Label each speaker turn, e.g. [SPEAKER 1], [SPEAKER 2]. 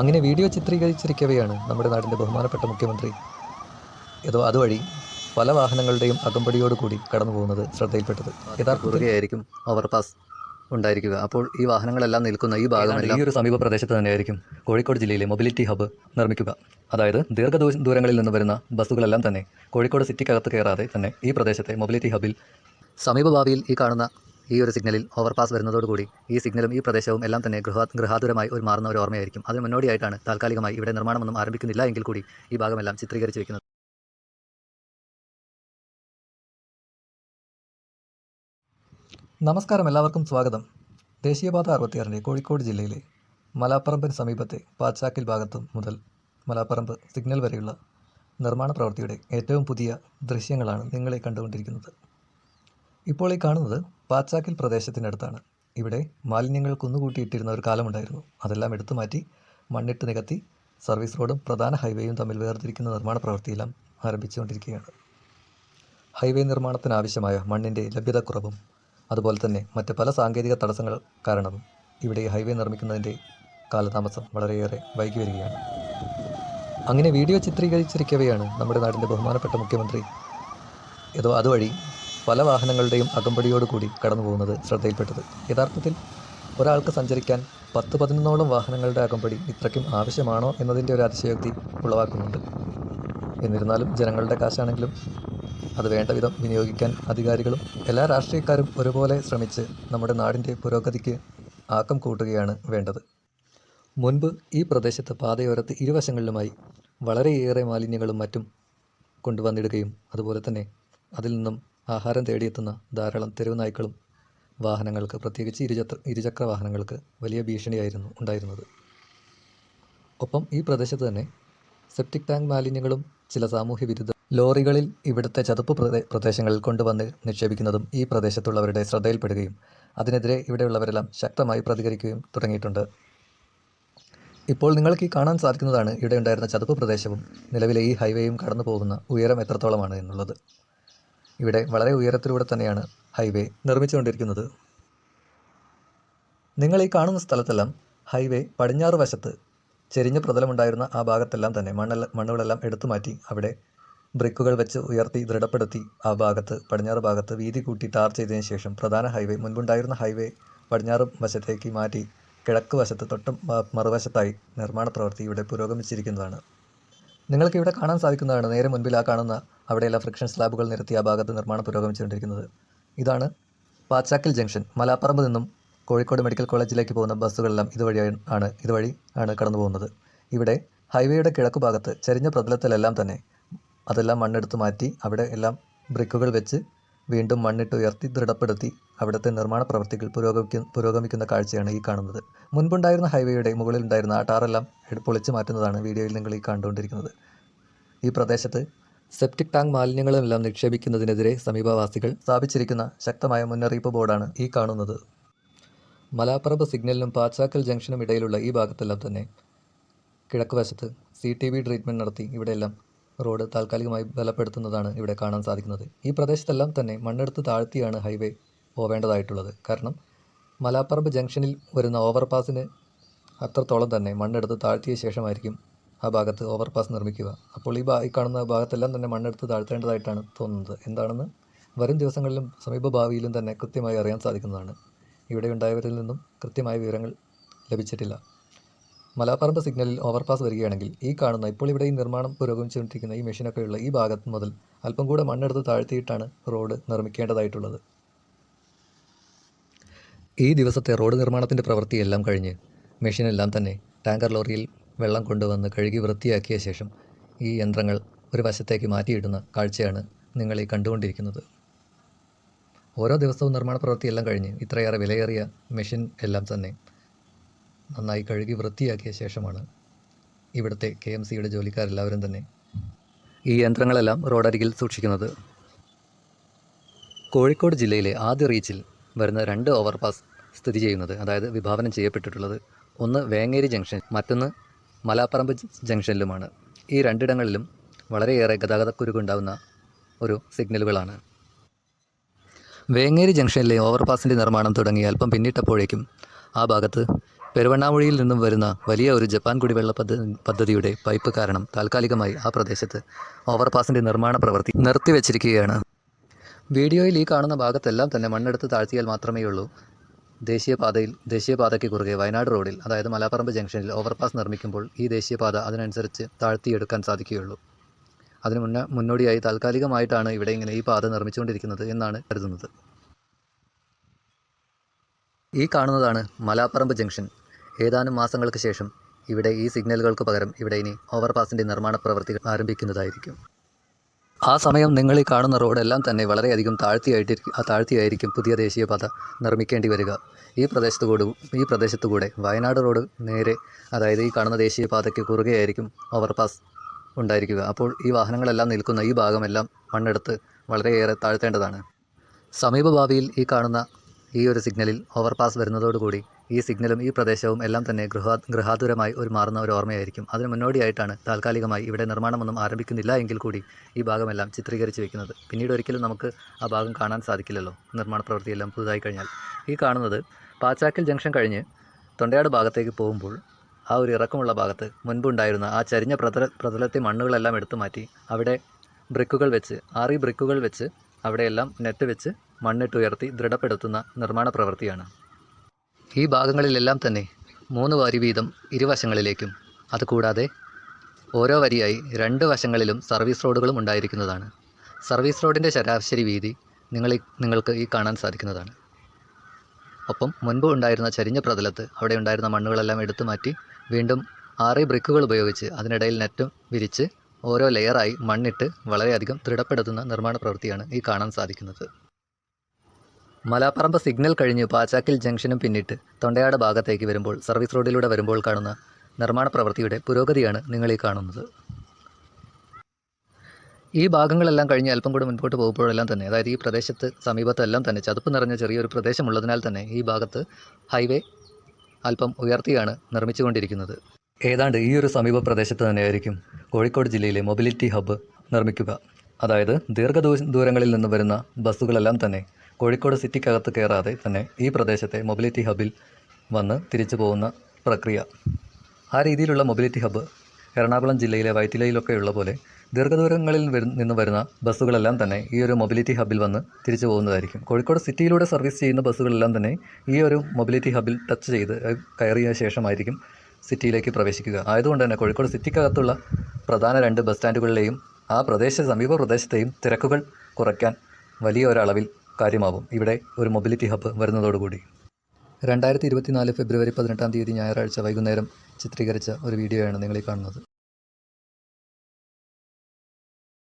[SPEAKER 1] അങ്ങനെ വീഡിയോ ചിത്രീകരിച്ചിരിക്കവെയാണ് നമ്മുടെ നാടിന്റെ ബഹുമാനപ്പെട്ട മുഖ്യമന്ത്രി. ഏതോ അതുവഴി പല വാഹനങ്ങളുടെയും അകമ്പടിയോടുകൂടി കടന്നു പോകുന്നത് ശ്രദ്ധയിൽപ്പെട്ടത്. യഥാർത്ഥത്തിൽ
[SPEAKER 2] ഓവർ ഓവർപാസ് ഉണ്ടായിരിക്കുക. അപ്പോൾ ഈ വാഹനങ്ങളെല്ലാം നിൽക്കുന്ന ഈ ഭാഗമെല്ലാം
[SPEAKER 1] ഈ ഒരു സമീപ പ്രദേശത്ത് തന്നെയായിരിക്കും കോഴിക്കോട് ജില്ലയിലെ മൊബിലിറ്റി ഹബ്ബ് നിർമ്മിക്കുക. അതായത് ദീർഘ ദൂരങ്ങളിൽ നിന്ന് വരുന്ന ബസ്സുകളെല്ലാം തന്നെ കോഴിക്കോട് സിറ്റിക്കകത്ത് കയറാതെ തന്നെ ഈ പ്രദേശത്തെ മൊബിലിറ്റി ഹബ്ബിൽ
[SPEAKER 2] സമീപഭാവിയിൽ ഈ കാണുന്ന ഈ ഒരു സിഗ്നലിൽ ഓവർപാസ് വരുന്നതോടുകൂടി ഈ സിഗ്നലും ഈ പ്രദേശവും എല്ലാം തന്നെ ഗൃഹ ഗൃഹാതുരമായി ഒരു മാറുന്ന ഒരു ഓർമ്മയായിരിക്കും. അതിന് മുന്നോടിയായിട്ടാണ് താൽക്കാലികമായി ഇവിടെ നിർമ്മാണമൊന്നും ആരംഭിക്കുന്നില്ല എങ്കിൽ കൂടി ഈ ഭാഗമെല്ലാം ചിത്രീകരിച്ച് വെക്കുന്നത്.
[SPEAKER 1] നമസ്കാരം എല്ലാവർക്കും സ്വാഗതം. ദേശീയപാത അറുപത്തിയാറിന്റെ കോഴിക്കോട് ജില്ലയിലെ മലാപ്പറമ്പിന് സമീപത്തെ പാച്ചാക്കിൽ ഭാഗത്ത് മുതൽ മലാപ്പറമ്പ് സിഗ്നൽ വരെയുള്ള നിർമ്മാണ പ്രവൃത്തിയുടെ ഏറ്റവും പുതിയ ദൃശ്യങ്ങളാണ് നിങ്ങളെ കണ്ടുകൊണ്ടിരിക്കുന്നത്. ഇപ്പോൾ ഈ കാണുന്നത് പാച്ചാക്കിൽ പ്രദേശത്തിനടുത്താണ് ഇവിടെ മാലിന്യങ്ങൾ കുന്നുകൂട്ടിയിട്ടിരുന്ന ഒരു കാലമുണ്ടായിരുന്നു. അതെല്ലാം എടുത്തു മാറ്റി മണ്ണിട്ട് നികത്തി സർവീസ് റോഡും പ്രധാന ഹൈവേയും തമ്മിൽ വേർതിരിക്കുന്ന നിർമ്മാണ പ്രവൃത്തിയെല്ലാം ആരംഭിച്ചുകൊണ്ടിരിക്കുകയാണ്. ഹൈവേ നിർമ്മാണത്തിനാവശ്യമായ മണ്ണിന്റെ ലഭ്യതക്കുറവും അതുപോലെ തന്നെ മറ്റ് പല സാങ്കേതിക തടസ്സങ്ങൾ കാരണവും ഇവിടെ ഹൈവേ നിർമ്മിക്കുന്നതിന്റെ കാലതാമസം വളരെയേറെ വൈകി വരികയാണ്. അങ്ങനെ വീഡിയോ ചിത്രീകരിച്ചിരിക്കവെയാണ് നമ്മുടെ നാടിന്റെ ബഹുമാനപ്പെട്ട മുഖ്യമന്ത്രി. ഏതോ അതുവഴി പല വാഹനങ്ങളുടെയും അകമ്പടിയോടുകൂടി കടന്നു പോകുന്നത് ശ്രദ്ധയിൽപ്പെട്ടത്. യഥാർത്ഥത്തിൽ ഒരാൾക്ക് സഞ്ചരിക്കാൻ പത്ത് പതിനൊന്നോളം വാഹനങ്ങളുടെ അകമ്പടി ഇത്രയ്ക്കും ആവശ്യമാണോ എന്നതിന്റെ ഒരു അതിശയോക്തി ഉളവാക്കുന്നുണ്ട്. എന്നിരുന്നാലും ജനങ്ങളുടെ കാശാണെങ്കിലും അത് വേണ്ട വിധം വിനിയോഗിക്കാൻ അധികാരികളും എല്ലാ രാഷ്ട്രീയക്കാരും ഒരുപോലെ ശ്രമിച്ച് നമ്മുടെ നാടിന്റെ പുരോഗതിക്ക് ആക്കം കൂട്ടുകയാണ് വേണ്ടത്. മുൻപ് ഈ പ്രദേശത്ത് പാതയോരത്ത് ഇരുവശങ്ങളിലുമായി വളരെയേറെ മാലിന്യങ്ങളും മറ്റും കൊണ്ടുവന്നിടുകയും അതുപോലെ തന്നെ അതിൽ നിന്നും ആഹാരം തേടിയെത്തുന്ന ധാരാളം തെരുവ് നായ്ക്കളും വാഹനങ്ങൾക്ക് പ്രത്യേകിച്ച് ഇരുചക്ര ഇരുചക്ര വാഹനങ്ങൾക്ക് വലിയ ഭീഷണിയായിരുന്നു ഉണ്ടായിരുന്നത്. ഒപ്പം ഈ പ്രദേശത്ത് തന്നെ സെപ്റ്റിക് ടാങ്ക് മാലിന്യങ്ങളും ചില സാമൂഹ്യ വിരുദ്ധ ലോറികളിൽ ഇവിടുത്തെ ചതുപ്പ് പ്രദേ- പ്രദേശങ്ങളിൽ കൊണ്ടുവന്ന് നിക്ഷേപിക്കുന്നതും ഈ പ്രദേശത്തുള്ളവരുടെ ശ്രദ്ധയിൽപ്പെടുകയും അതിനെതിരെ ഇവിടെയുള്ളവരെല്ലാം ശക്തമായി പ്രതികരിക്കുകയും തുടങ്ങിയിട്ടുണ്ട്. ഇപ്പോൾ നിങ്ങൾക്ക് ഈ കാണാൻ സാധിക്കുന്നതാണ് ഇവിടെ ഉണ്ടായിരുന്ന ചതുപ്പ് പ്രദേശവും നിലവിലെ ഈ ഹൈവേയും കടന്നു പോകുന്ന ഉയരം എത്രത്തോളമാണ് എന്നുള്ളത്. ഇവിടെ വളരെ ഉയരത്തിലൂടെ തന്നെയാണ് ഹൈവേ നിർമ്മിച്ചുകൊണ്ടിരിക്കുന്നത്. നിങ്ങൾ ഈ കാണുന്ന സ്ഥലത്തെല്ലാം ഹൈവേ പടിഞ്ഞാറ് വശത്ത് ചെരിഞ്ഞ പ്രതലമുണ്ടായിരുന്ന ആ ഭാഗത്തെല്ലാം തന്നെ മണ്ണെല്ലാം മണ്ണുകളെല്ലാം എടുത്തു മാറ്റി അവിടെ ബ്രിക്കുകൾ വെച്ച് ഉയർത്തി ദൃഢപ്പെടുത്തി ആ ഭാഗത്ത് പടിഞ്ഞാറ് ഭാഗത്ത് വീതി കൂട്ടി ടാർ ചെയ്തതിന് ശേഷം പ്രധാന ഹൈവേ മുൻപുണ്ടായിരുന്ന ഹൈവേ പടിഞ്ഞാറ് വശത്തേക്ക് മാറ്റി കിഴക്ക് വശത്ത് തൊട്ടും മറുവശത്തായി നിർമ്മാണ പ്രവൃത്തി ഇവിടെ പുരോഗമിച്ചിരിക്കുന്നതാണ്. നിങ്ങൾക്ക് ഇവിടെ കാണാൻ സാധിക്കുന്നതാണ് നേരെ മുൻപിൽ ആ കാണുന്ന അവിടെയെല്ലാം ഫ്രിക്ഷൻ സ്ലാബുകൾ നിരത്തി ആ ഭാഗത്ത് നിർമ്മാണം പുരോഗമിച്ചുകൊണ്ടിരിക്കുന്നത് ഇതാണ് പാച്ചാക്കൽ ജംഗ്ഷൻ. മലാപ്പറമ്പ് നിന്നും കോഴിക്കോട് മെഡിക്കൽ കോളേജിലേക്ക് പോകുന്ന ബസ്സുകളെല്ലാം ഇതുവഴി ആണ് ഇതുവഴി ആണ് കടന്നു പോകുന്നത്. ഇവിടെ ഹൈവേയുടെ കിഴക്ക് ഭാഗത്ത് ചരിഞ്ഞ പ്രതലത്തിലെല്ലാം തന്നെ അതെല്ലാം മണ്ണെടുത്ത് മാറ്റി അവിടെ എല്ലാം ബ്രിക്കുകൾ വെച്ച് വീണ്ടും മണ്ണിട്ട് ഉയർത്തി ദൃഢപ്പെടുത്തി അവിടുത്തെ നിർമ്മാണ പ്രവൃത്തികൾ പുരോഗമിക്കുന്ന പുരോഗമിക്കുന്ന കാഴ്ചയാണ് ഈ കാണുന്നത്. മുൻപുണ്ടായിരുന്ന ഹൈവേയുടെ മുകളിൽ ഉണ്ടായിരുന്ന ആ ടാറെല്ലാം പൊളിച്ചു മാറ്റുന്നതാണ് വീഡിയോയിൽ നിങ്ങൾ ഈ കണ്ടുകൊണ്ടിരിക്കുന്നത്. ഈ പ്രദേശത്ത് സെപ്റ്റിക് ടാങ്ക് മാലിന്യങ്ങളുമെല്ലാം നിക്ഷേപിക്കുന്നതിനെതിരെ സമീപവാസികൾ സ്ഥാപിച്ചിരിക്കുന്ന ശക്തമായ മുന്നറിയിപ്പ് ബോർഡാണ് ഈ കാണുന്നത്. മലാപ്പറമ്പ് സിഗ്നലിനും പാച്ചാക്കൽ ജംഗ്ഷനും ഇടയിലുള്ള ഈ ഭാഗത്തെല്ലാം തന്നെ കിഴക്ക് വശത്ത് സി ടി വി ട്രീറ്റ്മെന്റ് നടത്തി ഇവിടെയെല്ലാം റോഡ് താൽക്കാലികമായി ബലപ്പെടുത്തുന്നതാണ് ഇവിടെ കാണാൻ സാധിക്കുന്നത്. ഈ പ്രദേശത്തെല്ലാം തന്നെ മണ്ണെടുത്ത് താഴ്ത്തിയാണ് ഹൈവേ പോവേണ്ടതായിട്ടുള്ളത്. കാരണം മലാപ്പറമ്പ് ജംഗ്ഷനിൽ വരുന്ന ഓവർപാസിന് അത്രത്തോളം തന്നെ മണ്ണെടുത്ത് താഴ്ത്തിയ ശേഷമായിരിക്കും ആ ഭാഗത്ത് ഓവർപാസ് നിർമ്മിക്കുക. അപ്പോൾ ഈ ഭാ ഈ കാണുന്ന ഭാഗത്തെല്ലാം തന്നെ മണ്ണെടുത്ത് താഴ്ത്തേണ്ടതായിട്ടാണ് തോന്നുന്നത്. എന്താണെന്ന് വരും ദിവസങ്ങളിലും സമീപ ഭാവിയിലും തന്നെ കൃത്യമായി അറിയാൻ സാധിക്കുന്നതാണ്. ഇവിടെ ഉണ്ടായവരിൽ നിന്നും കൃത്യമായ വിവരങ്ങൾ ലഭിച്ചിട്ടില്ല. മലാപ്പറമ്പ് സിഗ്നലിൽ ഓവർപാസ് വരികയാണെങ്കിൽ ഈ കാണുന്ന ഇപ്പോൾ ഇവിടെ ഈ നിർമ്മാണം പുരോഗമിച്ചുകൊണ്ടിരിക്കുന്ന ഈ മെഷീനൊക്കെയുള്ള ഈ ഭാഗത്ത് മുതൽ അല്പം കൂടെ മണ്ണെടുത്ത് താഴ്ത്തിയിട്ടാണ് റോഡ് നിർമ്മിക്കേണ്ടതായിട്ടുള്ളത്. ഈ ദിവസത്തെ റോഡ് നിർമ്മാണത്തിന്റെ പ്രവൃത്തിയെല്ലാം കഴിഞ്ഞ് മെഷീനെല്ലാം തന്നെ ടാങ്കർ ലോറിയിൽ വെള്ളം കൊണ്ടുവന്ന് കഴുകി വൃത്തിയാക്കിയ ശേഷം ഈ യന്ത്രങ്ങൾ ഒരു വശത്തേക്ക് മാറ്റിയിടുന്ന കാഴ്ചയാണ് നിങ്ങൾ ഈ കണ്ടുകൊണ്ടിരിക്കുന്നത്. ഓരോ ദിവസവും നിർമ്മാണ പ്രവൃത്തിയെല്ലാം കഴിഞ്ഞ് ഇത്രയേറെ വിലയേറിയ മെഷീൻ എല്ലാം തന്നെ നന്നായി കഴുകി വൃത്തിയാക്കിയ ശേഷമാണ് ഇവിടുത്തെ കെ എം സിയുടെ ജോലിക്കാരെല്ലാവരും തന്നെ ഈ യന്ത്രങ്ങളെല്ലാം റോഡരികിൽ സൂക്ഷിക്കുന്നത്. കോഴിക്കോട് ജില്ലയിലെ ആദ്യ റീച്ചിൽ വരുന്ന രണ്ട് ഓവർപാസ് സ്ഥിതി ചെയ്യുന്നത് അതായത് വിഭാവനം ചെയ്യപ്പെട്ടിട്ടുള്ളത് ഒന്ന് വേങ്ങേരി ജംഗ്ഷൻ മറ്റൊന്ന് മലാപ്പറമ്പ് ജംഗ്ഷനിലുമാണ്. ഈ രണ്ടിടങ്ങളിലും വളരെയേറെ ഗതാഗതക്കുരുക്കുണ്ടാവുന്ന ഒരു സിഗ്നലുകളാണ്. വേങ്ങേരി ജംഗ്ഷനിലെ ഓവർപാസിന്റെ നിർമ്മാണം തുടങ്ങി അല്പം പിന്നിട്ടപ്പോഴേക്കും ആ ഭാഗത്ത്
[SPEAKER 2] പെരുവണ്ണാമൊഴിയിൽ നിന്നും വരുന്ന വലിയ ഒരു ജപ്പാൻ കുടിവെള്ള പദ്ധ പദ്ധതിയുടെ പൈപ്പ് കാരണം താൽക്കാലികമായി ആ പ്രദേശത്ത് ഓവർപാസിന്റെ നിർമ്മാണ പ്രവൃത്തി നിർത്തിവെച്ചിരിക്കുകയാണ്. വീഡിയോയിൽ ഈ കാണുന്ന ഭാഗത്തെല്ലാം തന്നെ മണ്ണെടുത്ത് താഴ്ത്തിയാൽ മാത്രമേ ഉള്ളൂ ദേശീയപാതയിൽ ദേശീയപാതയ്ക്ക് കുറുകെ വയനാട് റോഡിൽ അതായത് മലാപ്പറമ്പ് ജംഗ്ഷനിൽ ഓവർപാസ് നിർമ്മിക്കുമ്പോൾ ഈ ദേശീയപാത അതിനനുസരിച്ച് താഴ്ത്തിയെടുക്കാൻ സാധിക്കുകയുള്ളൂ. അതിന് മുന്നേ മുന്നോടിയായി താൽക്കാലികമായിട്ടാണ് ഇവിടെ ഇങ്ങനെ ഈ പാത നിർമ്മിച്ചുകൊണ്ടിരിക്കുന്നത് എന്നാണ് കരുതുന്നത്. ഈ കാണുന്നതാണ് മലാപ്പറമ്പ് ജംഗ്ഷൻ. ഏതാനും മാസങ്ങൾക്ക് ശേഷം ഇവിടെ ഈ സിഗ്നലുകൾക്ക് പകരം ഇവിടെ ഇനി ഓവർപാസിന്റെ നിർമ്മാണ പ്രവൃത്തികൾ ആരംഭിക്കുന്നതായിരിക്കും. ആ സമയം നിങ്ങൾ ഈ കാണുന്ന റോഡെല്ലാം തന്നെ വളരെയധികം ആ താഴ്ത്തിയായിരിക്കും പുതിയ ദേശീയപാത നിർമ്മിക്കേണ്ടി വരിക. ഈ പ്രദേശത്തുകൂടും ഈ പ്രദേശത്തുകൂടെ വയനാട് റോഡ് നേരെ അതായത് ഈ കാണുന്ന ദേശീയപാതയ്ക്ക് കുറുകെയായിരിക്കും ഓവർപാസ് ഉണ്ടായിരിക്കുക. അപ്പോൾ ഈ വാഹനങ്ങളെല്ലാം നിൽക്കുന്ന ഈ ഭാഗമെല്ലാം മണ്ണെടുത്ത് വളരെയേറെ താഴ്ത്തേണ്ടതാണ്. സമീപഭാവിയിൽ ഈ കാണുന്ന ഈ ഒരു സിഗ്നലിൽ ഓവർപാസ് വരുന്നതോടുകൂടി ഈ സിഗ്നലും ഈ പ്രദേശവും എല്ലാം തന്നെ ഗൃഹാ ഗൃഹാതുരമായി ഒരു മാറുന്ന ഒരു ഓർമ്മയായിരിക്കും. അതിന് മുന്നോടിയായിട്ടാണ് താൽക്കാലികമായി ഇവിടെ നിർമ്മാണമൊന്നും ആരംഭിക്കുന്നില്ല എങ്കിൽ കൂടി ഈ ഭാഗമെല്ലാം ചിത്രീകരിച്ച് വെക്കുന്നത്. പിന്നീട് ഒരിക്കലും നമുക്ക് ആ ഭാഗം കാണാൻ സാധിക്കില്ലല്ലോ. നിർമ്മാണ പ്രവൃത്തിയെല്ലാം പുതുതായി കഴിഞ്ഞാൽ. ഈ കാണുന്നത് പാച്ചാക്കൽ ജംഗ്ഷൻ കഴിഞ്ഞ് തൊണ്ടയാട് ഭാഗത്തേക്ക് പോകുമ്പോൾ ആ ഒരു ഇറക്കമുള്ള ഭാഗത്ത് മുൻപുണ്ടായിരുന്ന ആ ചരിഞ്ഞ പ്രതല പ്രതലത്തെ മണ്ണുകളെല്ലാം എടുത്തു മാറ്റി അവിടെ ബ്രിക്കുകൾ വെച്ച് ആറി ബ്രിക്കുകൾ വെച്ച് അവിടെയെല്ലാം നെറ്റ് വെച്ച് മണ്ണിട്ട് ഉയർത്തി ദൃഢപ്പെടുത്തുന്ന നിർമ്മാണ പ്രവൃത്തിയാണ്. ഈ ഭാഗങ്ങളിലെല്ലാം തന്നെ മൂന്ന് വരി വീതം ഇരുവശങ്ങളിലേക്കും. അതുകൂടാതെ ഓരോ വരിയായി രണ്ട് വശങ്ങളിലും സർവീസ് റോഡുകളും ഉണ്ടായിരിക്കുന്നതാണ്. സർവീസ് റോഡിന്റെ ശരാശരി വീതി നിങ്ങൾ നിങ്ങൾക്ക് ഈ കാണാൻ സാധിക്കുന്നതാണ്. ഒപ്പം മുൻപ് ഉണ്ടായിരുന്ന ചരിഞ്ഞ പ്രതലത്ത് അവിടെ ഉണ്ടായിരുന്ന മണ്ണുകളെല്ലാം എടുത്തു മാറ്റി വീണ്ടും ആറ് ബ്രിക്കുകൾ ഉപയോഗിച്ച് അതിനിടയിൽ നെറ്റും വിരിച്ച് ഓരോ ലെയറായി മണ്ണിട്ട് വളരെയധികം ദൃഢപ്പെടുത്തുന്ന നിർമ്മാണ പ്രവൃത്തിയാണ് ഈ കാണാൻ സാധിക്കുന്നത്. മലാപ്പറമ്പ് സിഗ്നൽ കഴിഞ്ഞ് പാച്ചാക്കിൽ ജംഗ്ഷനും പിന്നിട്ട് തൊണ്ടയാട് ഭാഗത്തേക്ക് വരുമ്പോൾ സർവീസ് റോഡിലൂടെ വരുമ്പോൾ കാണുന്ന നിർമ്മാണ പ്രവൃത്തിയുടെ പുരോഗതിയാണ് നിങ്ങളീ കാണുന്നത്. ഈ ഭാഗങ്ങളെല്ലാം കഴിഞ്ഞ് അല്പം കൂടെ മുൻപോട്ട് പോകുമ്പോഴെല്ലാം തന്നെ അതായത് ഈ പ്രദേശത്ത് സമീപത്തെല്ലാം തന്നെ ചതുപ്പ് നിറഞ്ഞ ചെറിയൊരു പ്രദേശമുള്ളതിനാൽ തന്നെ ഈ ഭാഗത്ത് ഹൈവേ അല്പം ഉയർത്തിയാണ് നിർമ്മിച്ചുകൊണ്ടിരിക്കുന്നത്. ഏതാണ്ട് ഈ ഒരു സമീപ പ്രദേശത്ത് തന്നെയായിരിക്കും കോഴിക്കോട് ജില്ലയിലെ മൊബിലിറ്റി ഹബ്ബ് നിർമ്മിക്കുക. അതായത് ദീർഘദൂ ദൂരങ്ങളിൽ നിന്ന് വരുന്ന ബസ്സുകളെല്ലാം തന്നെ കോഴിക്കോട് സിറ്റിക്കകത്ത് കയറാതെ തന്നെ ഈ പ്രദേശത്തെ മൊബിലിറ്റി ഹബിൽ വന്ന് തിരിച്ചു പോകുന്ന പ്രക്രിയ. ആ രീതിയിലുള്ള മൊബിലിറ്റി ഹബ്ബ് എറണാകുളം ജില്ലയിലെ വൈറ്റിലയിലൊക്കെ ഉള്ള പോലെ ദീർഘദൂരങ്ങളിൽ നിന്ന് വരുന്ന ബസ്സുകളെല്ലാം തന്നെ ഈ ഒരു മൊബിലിറ്റി ഹബ്ബിൽ വന്ന് തിരിച്ചു പോകുന്നതായിരിക്കും. കോഴിക്കോട് സിറ്റിയിലൂടെ സർവീസ് ചെയ്യുന്ന ബസ്സുകളെല്ലാം തന്നെ ഈ ഒരു മൊബിലിറ്റി ഹബിൽ ടച്ച് ചെയ്ത് കയറിയ ശേഷമായിരിക്കും സിറ്റിയിലേക്ക് പ്രവേശിക്കുക. ആയതുകൊണ്ട് തന്നെ കോഴിക്കോട് സിറ്റിക്കകത്തുള്ള പ്രധാന രണ്ട് ബസ് സ്റ്റാൻഡുകളിലെയും ആ പ്രദേശ സമീപ പ്രദേശത്തെയും തിരക്കുകൾ കുറയ്ക്കാൻ വലിയ ഒരളവിൽ കാര്യമാവും. ഇവിടെ ഒരു മൊബിലിറ്റി ഹബ്ബ് വരുന്നതോടുകൂടി. രണ്ടായിരത്തി ഇരുപത്തിനാല് ഫെബ്രുവരി പതിനെട്ടാം തീയതി ഞായറാഴ്ച വൈകുന്നേരം ചിത്രീകരിച്ച ഒരു വീഡിയോയാണ് നിങ്ങൾ ഈ കാണുന്നത്.